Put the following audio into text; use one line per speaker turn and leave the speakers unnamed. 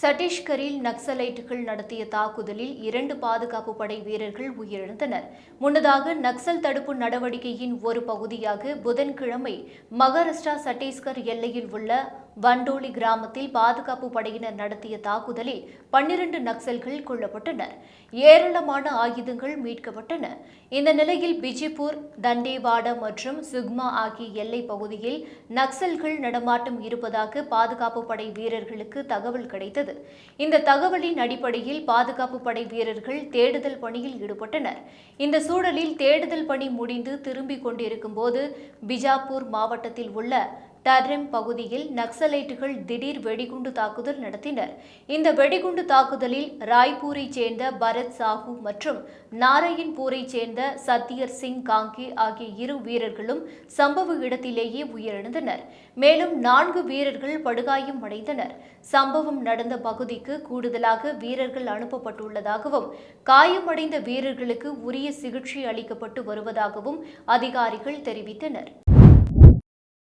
சட்டீஸ்கரில் நக்சலைட்டுகள் நடத்திய தாக்குதலில் இரண்டு பாதுகாப்பு படை வீரர்கள் உயிரிழந்தனர். முன்னதாக நக்சல் தடுப்பு நடவடிக்கையின் ஒரு பகுதியாக புதன்கிழமை மகாராஷ்டிரா சட்டீஸ்கர் எல்லையில் உள்ள வண்டோலி கிராமத்தில் பாதுகாப்பு படையினர் நடத்திய தாக்குதலில் பன்னிரண்டு நக்சல்கள் கொல்லப்பட்டனர். ஏராளமான ஆயுதங்கள் மீட்கப்பட்டன. இந்த நிலையில் பிஜிப்பூர் தண்டேவாடா மற்றும் சுக்மா ஆகிய எல்லை பகுதியில் நக்சல்கள் நடமாட்டம் இருப்பதாக பாதுகாப்பு படை வீரர்களுக்கு தகவல் கிடைத்தது. இந்த தகவலின் அடிப்படையில் பாதுகாப்பு படை வீரர்கள் தேடுதல் பணியில் ஈடுபட்டனர். இந்த சூழலில் தேடுதல் பணி முடிந்து திரும்பிக் கொண்டிருக்கும் போது பிஜாப்பூர் மாவட்டத்தில் உள்ள டர்ரிம் பகுதியில் நக்சலைட்டுகள் திடீர் வெடிகுண்டு தாக்குதல் நடத்தினர். இந்த வெடிகுண்டு தாக்குதலில் ராய்ப்பூரைச் சேர்ந்த பரத் சாஹூ மற்றும் நாராயண்பூரைச் சேர்ந்த சத்யர் சிங் காங்கி ஆகிய இரு வீரர்களும் சம்பவ இடத்திலேயே உயிரிழந்தனர். மேலும் நான்கு வீரர்கள் படுகாயம் அடைந்தனர். சம்பவம் நடந்த பகுதிக்கு கூடுதலாக வீரர்கள் அனுப்பப்பட்டுள்ளதாகவும் காயமடைந்த வீரர்களுக்கு உரிய சிகிச்சை அளிக்கப்பட்டு வருவதாகவும் அதிகாரிகள் தெரிவித்தனர்.